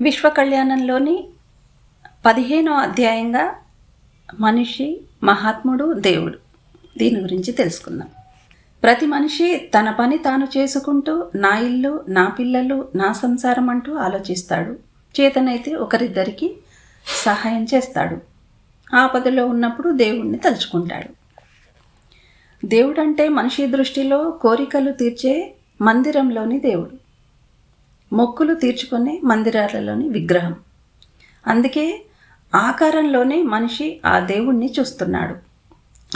విశ్వకళ్యాణంలోని పదిహేనో అధ్యాయంగా మనిషి మహాత్ముడు దేవుడు. దీని గురించి తెలుసుకుందాం. ప్రతి మనిషి తన పని తాను చేసుకుంటూ నా ఇల్లు నా పిల్లలు నా సంసారం అంటూ ఆలోచిస్తాడు. చేతనైతే ఒకరిద్దరికి సహాయం చేస్తాడు. ఆపదలో ఉన్నప్పుడు దేవుణ్ణి తలుచుకుంటాడు. దేవుడంటే మనిషి దృష్టిలో కోరికలు తీర్చే మందిరంలోని దేవుడు. మొక్కులు తీర్చుకునే మందిరాలలోని విగ్రహం. అందుకే ఆకారంలోనే మనిషి ఆ దేవుణ్ణి చూస్తున్నాడు.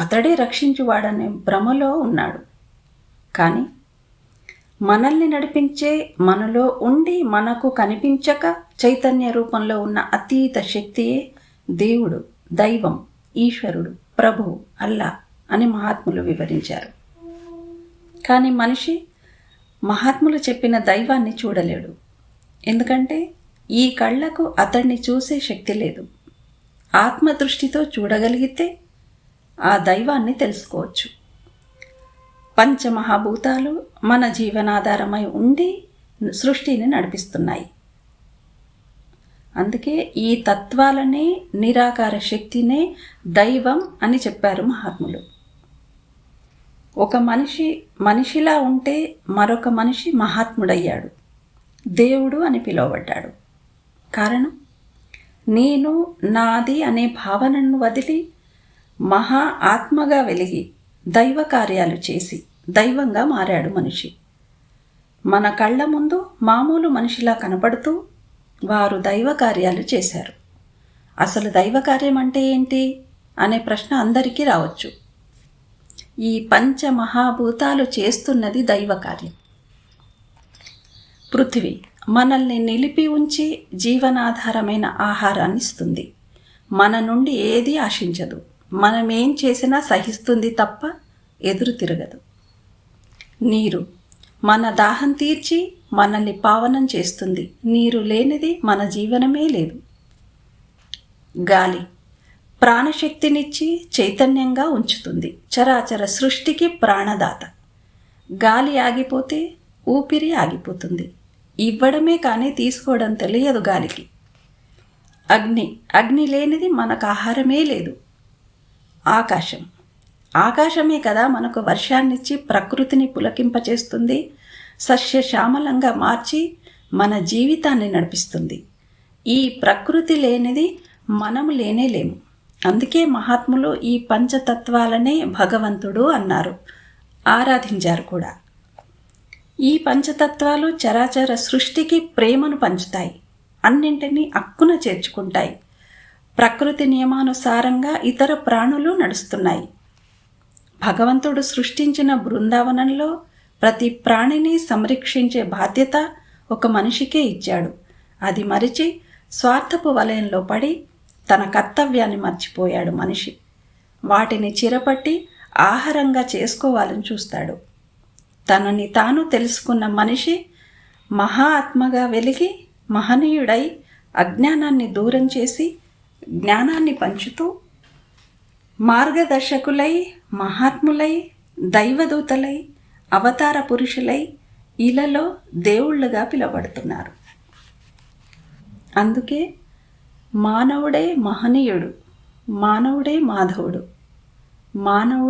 అతడే రక్షించువాడనే భ్రమలో ఉన్నాడు. కానీ మనల్ని నడిపించే మనలో ఉండి మనకు కనిపించక చైతన్య రూపంలో ఉన్న అతీత శక్తియే దేవుడు దైవం ఈశ్వరుడు ప్రభువు అల్లా అని మహాత్ములు వివరించారు. కానీ మనిషి మహాత్ములు చెప్పిన దైవాన్ని చూడలేడు. ఎందుకంటే ఈ కళ్ళకు అతన్ని చూసే శక్తి లేదు. ఆత్మదృష్టితో చూడగలిగితే ఆ దైవాన్ని తెలుసుకోవచ్చు. పంచమహాభూతాలు మన జీవనాధారమై ఉండి సృష్టిని నడిపిస్తున్నాయి. అందుకే ఈ తత్వాలనే నిరాకార శక్తినే దైవం అని చెప్పారు మహాత్ములు. ఒక మనిషి మనిషిలా ఉంటే మరొక మనిషి మహాత్ముడయ్యాడు. దేవుడు అని పిలువబడ్డాడు. కారణం? నేను నాది అనే భావనను వదిలి మహా ఆత్మగా వెలిగి దైవ కార్యాలు చేసి దైవంగా మారాడు మనిషి. మన కళ్ళ ముందు మామూలు మనిషిలా కనపడుతూ వారు దైవ కార్యాలు చేశారు. అసలు దైవ కార్యం అంటే ఏంటి? అనే ప్రశ్న అందరికీ రావచ్చు. ఈ పంచమహాభూతాలు చేస్తున్నది దైవకార్యం. పృథివీ మనల్ని నిలిపి ఉంచి జీవనాధారమైన ఆహారాన్ని ఇస్తుంది. మన నుండి ఏది ఆశించదు. మనం ఏం చేసినా సహిస్తుంది తప్ప ఎదురు తిరగదు. నీరు మన దాహం తీర్చి మనల్ని పావనం చేస్తుంది. నీరు లేనిది మన జీవనమే లేదు. గాలి ప్రాణశక్తినిచ్చి చైతన్యంగా ఉంచుతుంది. చరాచర సృష్టికి ప్రాణదాత. గాలి ఆగిపోతే ఊపిరి ఆగిపోతుంది. ఇవ్వడమే కానీ తీసుకోవడం తెలియదు గాలికి. అగ్ని అగ్ని లేనిది మనకు ఆహారమే లేదు. ఆకాశం. ఆకాశమే కదా మనకు వర్షాన్నిచ్చి ప్రకృతిని పులకింపచేస్తుంది. సస్యశ్యామలంగా మార్చి మన జీవితాన్ని నడిపిస్తుంది. ఈ ప్రకృతి లేనిది మనం లేనే లేము. అందుకే మహాత్ములు ఈ పంచతత్వాలనే భగవంతుడు అన్నారు. ఆరాధించారు కూడా. ఈ పంచతత్వాలు చరాచర సృష్టికి ప్రేమను పంచుతాయి. అన్నింటినీ అక్కున చేర్చుకుంటాయి. ప్రకృతి నియమానుసారంగా ఇతర ప్రాణులు నడుస్తున్నాయి. భగవంతుడు సృష్టించిన బృందావనంలో ప్రతి ప్రాణిని సంరక్షించే బాధ్యత ఒక మనిషికే ఇచ్చాడు. అది మరిచి స్వార్థపు వలయంలో పడి తన కర్తవ్యాన్ని మర్చిపోయాడు మనిషి. వాటిని చిరపట్టి ఆహారంగా చేసుకోవాలని చూస్తాడు. తనని తాను తెలుసుకున్న మనిషి మహా ఆత్మగా వెలిగి మహనీయుడై అజ్ఞానాన్ని దూరం చేసి జ్ఞానాన్ని పంచుతూ మార్గదర్శకులై మహాత్ములై దైవదూతలై అవతార పురుషులై ఇలలో దేవుళ్ళుగా పిలువబడుతున్నారు. అందుకే మానవుడే మహనీయుడు మానవుడే మాధవుడు. మానవుడు